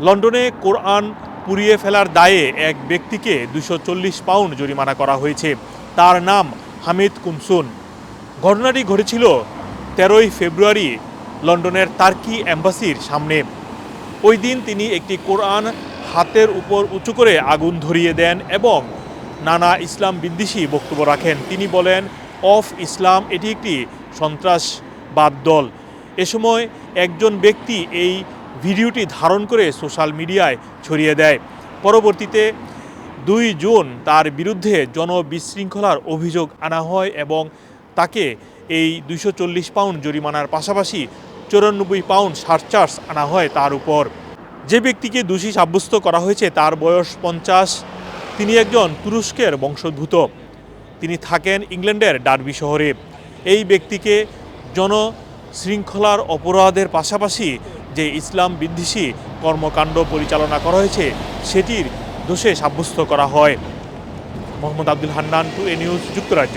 লন্ডনে কোরআন পুড়িয়ে ফেলার দায়ে এক ব্যক্তিকে দুশো পাউন্ড জরিমানা করা হয়েছে। তার নাম হামিদ কুমসুন। ঘটনাটি ঘটেছিল তেরোই ফেব্রুয়ারি লন্ডনের তার্কি অ্যাম্বাসির সামনে। ওই দিন তিনি একটি কোরআন হাতের উপর উঁচু করে আগুন ধরিয়ে দেন এবং নানা ইসলাম বিদ্বেষী বক্তব্য রাখেন। তিনি বলেন, অফ ইসলাম, এটি একটি সন্ত্রাসবাদ দল। এ সময় একজন ব্যক্তি এই ভিডিওটি ধারণ করে সোশ্যাল মিডিয়ায় ছড়িয়ে দেয়। পরবর্তীতে দুই জুন তার বিরুদ্ধে জনবিশৃঙ্খলার অভিযোগ আনা হয় এবং তাকে এই দুইশো চল্লিশ পাউন্ড জরিমানার পাশাপাশি চুরানব্বই পাউন্ড সারচার্জ আনা হয় তার উপর। যে ব্যক্তিকে দোষী সাব্যস্ত করা হয়েছে তার বয়স পঞ্চাশ, তিনি একজন তুরস্কের বংশোদ্ভূত। তিনি থাকেন ইংল্যান্ডের ডার্বি শহরে। এই ব্যক্তিকে জনশৃঙ্খলার অপরাধের পাশাপাশি যে ইসলাম বিদ্বেষী কর্মকাণ্ড পরিচালনা করা হয়েছে, সেটির দোষে সাব্যস্ত করা হয়। Mohammad Abdul Hannan, to a news, যুক্তরাজ্য।